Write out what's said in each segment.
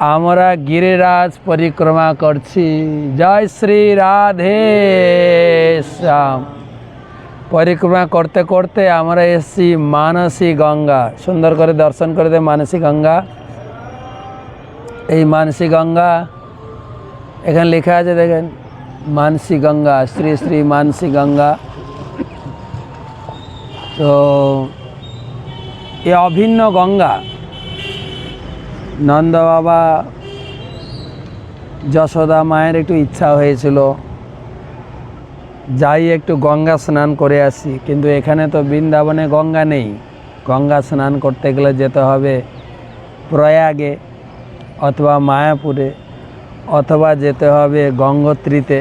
আমরা গিরিরাজ পরিক্রমা করছি। জয় শ্রী রাধে শ্যাম। পরিক্রমা করতে করতে আমরা এসছি মানসী গঙ্গা। সুন্দর করে দর্শন করে দে মানসী গঙ্গা। এই মানসী গঙ্গা, এখানে লেখা আছে দেখেন, মানসী গঙ্গা, শ্রী শ্রী মানসী গঙ্গা। তো, এ অভিন্ন গঙ্গা। নন্দ বাবা, যশোদা মায়ের একটু ইচ্ছা হয়েছিল। যাই একটু গঙ্গা স্নান করে আসি, কিন্তু এখানে তো বৃন্দাবনে গঙ্গা নেই। গঙ্গা স্নান করতে গেলে যেতে হবে প্রয়াগে অথবা মায়াপুরে, অথবা যেতে হবে গঙ্গোত্রীতে।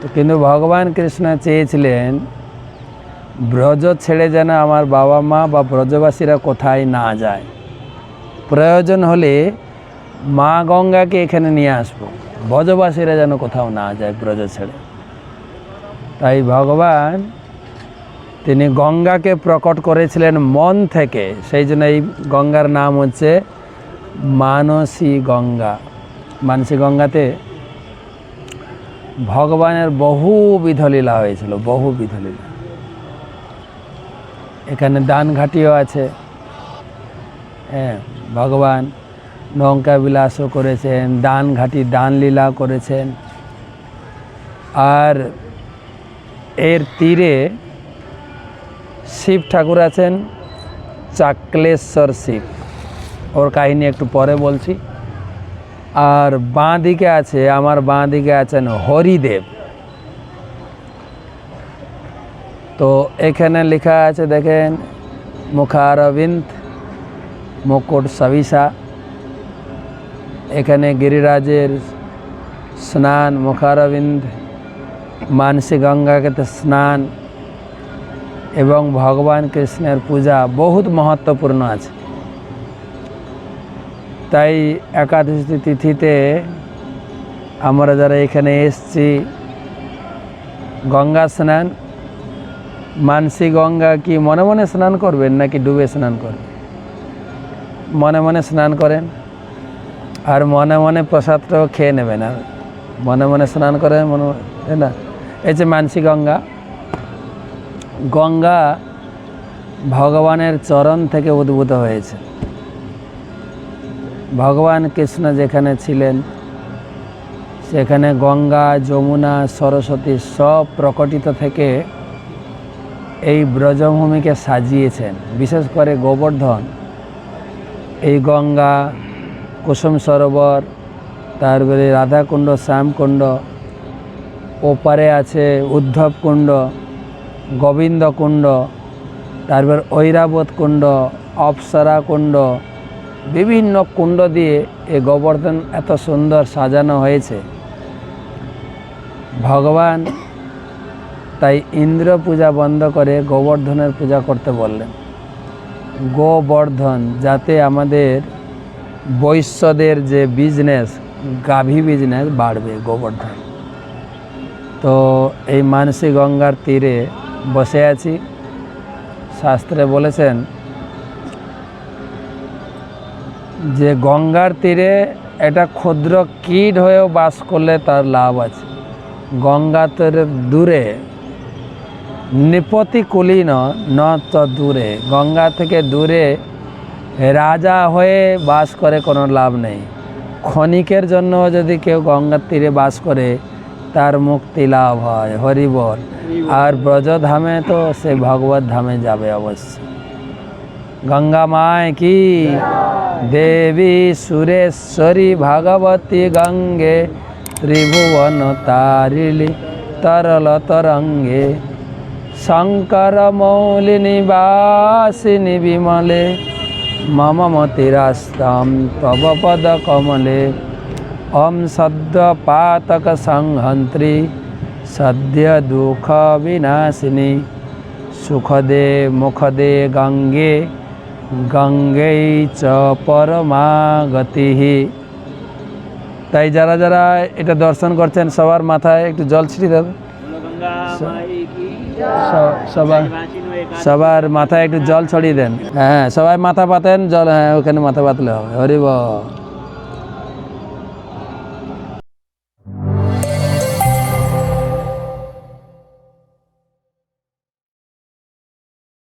তো কিন্তু ভগবান কৃষ্ণ চেয়েছিলেন, ব্রজ ছেড়ে যেন আমার বাবা মা বা ব্রজবাসীরা কোথায় না যায়। প্রয়োজন হলে মা গঙ্গাকে এখানে নিয়ে আসব। ব্রজবাসীরা যেন কোথাও না যায় ব্রজ ছেড়ে। তাই ভগবান, তিনি গঙ্গাকে প্রকট করেছিলেন মন থেকে। সেই জন্য এই গঙ্গার নাম হচ্ছে মানসী গঙ্গা। মানসী গঙ্গাতে ভগবানের বহু বিধলীলা হয়েছিল বহু বিধলীলা এখানে দান ঘাটিও আছে। হ্যাঁ ভগবান নৌকা বিলাসও করেছেন, দান ঘাটি, দান লীলা করেছেন। আর এর তীরে শিব ঠাকুর আছেন, চাকলেশ্বর শিব। ওর কাহিনী একটু পরে বলছি। আর বাঁ দিকে আছে, আমার বাঁ দিকে আছেন হরিদেব। তো এখানে লেখা আছে, দেখেন, মুখারবিন্দ মুকুট সবিসা। এখানে গিরিরাজের স্নান, মুখারবিন্দ, মানসী গঙ্গাকে স্নান এবং ভগবান কৃষ্ণের পূজা বহুত মহত্বপূর্ণ আছে। তাই একাদশী তিথিতে আমরা যারা এখানে এসছি, গঙ্গা স্নান, মানসী গঙ্গা কি মনে মনে স্নান করবেন নাকি ডুবে স্নান করবেন? মনে মনে স্নান করেন আর মনে মনে প্রসাদটাও খেয়ে নেবেন আর মনে মনে স্নান করেন মনে না, এই যে মানসি গঙ্গা। গঙ্গা ভগবানের চরণ থেকে উদ্ভূত হয়েছে। ভগবান কৃষ্ণ যেখানে ছিলেন, সেখানে গঙ্গা, যমুনা, সরস্বতী সব প্রকটিত থেকে এই ব্রজভূমিকে সাজিয়েছেন। বিশেষ করে গোবর্ধন এই গঙ্গা, কুসুম সরোবর তারপরে রাধাকুণ্ড, শ্যামকুণ্ড, ওপারে আছে উদ্ধব কুণ্ড গোবিন্দ কুণ্ড তারপর ঐরাবত কুণ্ড অপসরা কুণ্ড বিভিন্ন কুণ্ড দিয়ে এই গোবর্ধন এত সুন্দর সাজানো হয়েছে। ভগবান তাই ইন্দ্র পূজা বন্ধ করে গোবর্ধনের পূজা করতে বললেন। গোবর্ধন, যাতে আমাদের বৈশ্যদের যে বিজনেস গাভী বিজনেস বাড়বে গোবর্ধন। তো এই মানসী গঙ্গার তীরে বসে আছি। শাস্ত্রে বলেছেন, যে গঙ্গার তীরে একটা ক্ষুদ্র কীট হয়েও বাস করলে তার লাভ আছে। গঙ্গা তীরে দূরে নিপতি কুলীন ন দূরে। গঙ্গা থেকে দূরে রাজা হয়ে বাস করে কোনো লাভ নেই। ক্ষণিকের জন্য যদি কেউ গঙ্গার তীরে বাস করে, তার মুক্তি লাভ হয়। হরিবল আর ব্রজধামে তো সে ভগবত ধামে যাবে অবশ্যই। গঙ্গা মায় কি? দেবী সুরেশ্বরী ভাগবতী গঙ্গে ত্রিভুবন তারিলি তরল তরঙ্গে শঙ্কর মৌলিনী বাসিনী বিমলে মম মতিরাস্তাম তব পদ কমলে। ওম সদ্য পাতক সংহন্ত্রী, সদ্য দুঃখ বিনাশিনী। সুখদে মুখদে গঙ্গে গঙ্গে চ পরমাগতি। তাই যারা যারা এটা দর্শন করছেন, সবার মাথায় একটু জল ছিটিয়ে দেবে সবার সবার মাথায় একটু জল ছড়িয়ে দেন। হ্যাঁ সবাই মাথা পাতেন, জল হ্যাঁ ওখানে মাথা পাতলে হবে। হরিব